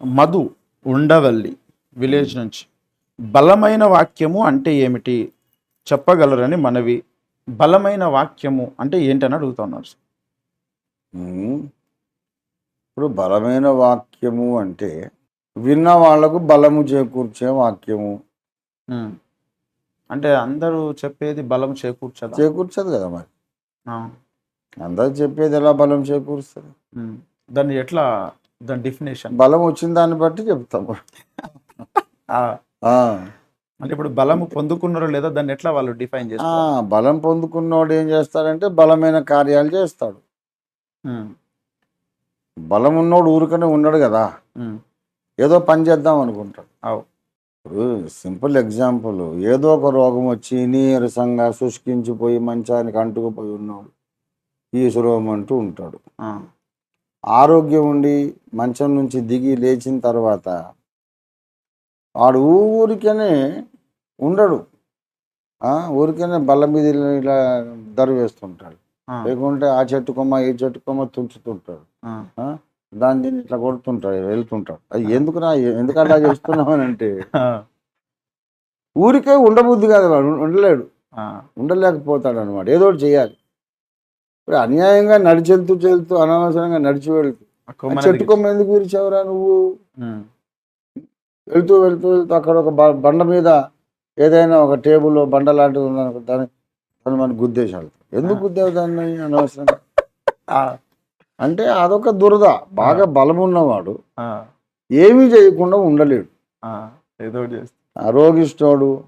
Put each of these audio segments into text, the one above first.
Madhu Undavalli village నుంచి బలమైన వాక్యము అంటే ఏమిటి చెప్పగలరని మనవి బలమైన వాక్యము అంటే ఏంటని అడుగుతున్నారు. ఇప్పుడు బలమైన వాక్యము అంటే విన్న వాళ్ళకు బలము చేకూర్చే వాక్యము. అంటే అందరూ చెప్పేది బలం చేకూర్చదా చేకూర్చదు కదా మరి. అందరు చెప్పేది ఎలా బలం చేకూరుస్తుంది. దాన్ని ఎట్లా దాని డెఫినేషన్ బలం వచ్చిన దాన్ని బట్టి చెప్తాము. అంటే ఇప్పుడు బలము పొందుకున్నారో లేదా దాన్ని ఎట్లా వాళ్ళు డిఫైన్ చేస్తారు? బలం పొందుకున్నవాడు ఏం చేస్తాడంటే బలమైన కార్యాలు చేస్తాడు. బలం ఉన్నోడు ఊరికనే ఉన్నాడు కదా. ఏదో పని చేద్దాం అనుకుంటాడు. అవు. ఇప్పుడు సింపుల్ ఎగ్జాంపుల్. ఏదో ఒక రోగం వచ్చి నీరసంగా శుష్కించిపోయి మంచానికి అంటుకుపోయి ఉన్నాడు. ఈశ్వరం అంటూ ఉంటాడు. ఆరోగ్యం ఉండి మంచం నుంచి దిగి లేచిన తర్వాత వాడు ఊరికనే ఉండడు ఆ, ఊరికనే బల్ల మీద ఇలా- దరు వేస్తుంటాడు. లేకుంటే ఆ చెట్టు కొమ్మ ఈ చెట్టు కొమ్మ తుంచుతుంటాడు ఆ. ఆ, దాన్ని దీన్ని ఇట్లా కొడుతుంటాడు వెళ్తుంటాడు అది ఎందుకు నా ఎందుకు అలా చేస్తున్నావు అని అంటే. ఊరికే ఉండబుద్ధి కాదు వాడు ఉండలేడు. ఉండలేకపోతాడు అనమాట ఏదో ఒకటి చేయాలి ఇప్పుడు అన్యాయంగా నడిచి వెళ్తూ. చెల్తూ అనవసరంగా నడిచి వెళ్తూ చెట్టు కొమ్మ ఎందుకు విరిచావురా నువ్వు. వెళ్తూ వెళ్తూ వెళ్తూ అక్కడ ఒక బండ మీద ఏదైనా ఒక టేబుల్ బండ లాంటిది ఉందనుకో దాన్ని దాన్ని మనం గుద్దేశాడు ఎందుకు గుద్దేవు దాన్ని అనవసరంగా. అంటే అదొక దురద. బాగా బలం ఉన్నవాడు. ఏమీ చేయకుండా ఉండలేడు. ఆ. ఏదో రోగిష్టోడు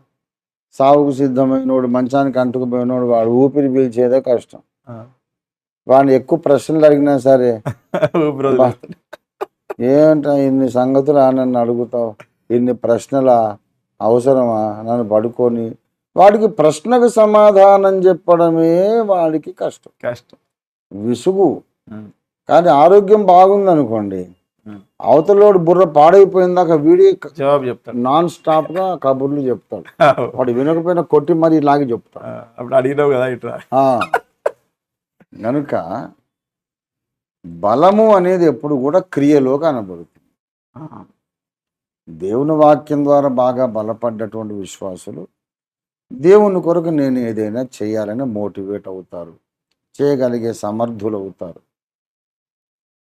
సాగుకు సిద్ధమైనోడు మంచానికి అంటుకుపోయినోడు వాడు ఊపిరి పీల్చేదే కష్టం. వాడిని ఎక్కువ ప్రశ్నలు అడిగినా సరే. ఏంట ఇన్ని సంగతులు నన్ను అడుగుతావు? ఇన్ని ప్రశ్నల? అవసరమా? నన్ను పడుకొని? వాడికి ప్రశ్నకు సమాధానం చెప్పడమే వాడికి కష్టం. కష్టం. విసుగు. కానీ ఆరోగ్యం బాగుందనుకోండి. అవతలోడు బుర్ర పాడైపోయిందాక వీడి జవాబు చెప్తాడు. నాన్ స్టాప్గా కబుర్లు చెప్తాడు. వాడు వినకపోయినా కొట్టి మరీ లాగి చెప్తాడు. అప్పుడు అడిగినావు కదా ఇట్లా. ఆ. గనుక బలము అనేది ఎప్పుడు కూడా క్రియలో కనబడుతుంది. దేవుని వాక్యం ద్వారా బాగా బలపడ్డటువంటి విశ్వాసులు దేవుని కొరకు నేను ఏదైనా చేయాలని మోటివేట్ అవుతారు చేయగలిగే సమర్థులు అవుతారు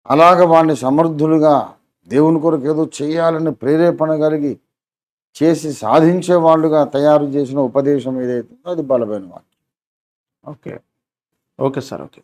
అలాగ వాడిని సమర్థులుగా దేవుని కొరకు ఏదో చేయాలని ప్రేరేపణ కలిగి చేసి సాధించే వాళ్ళుగా తయారు చేసిన ఉపదేశం ఏదైతే ఉందో అది బలమైన వాక్యం ఓకే ఓకే సార్ ఓకే.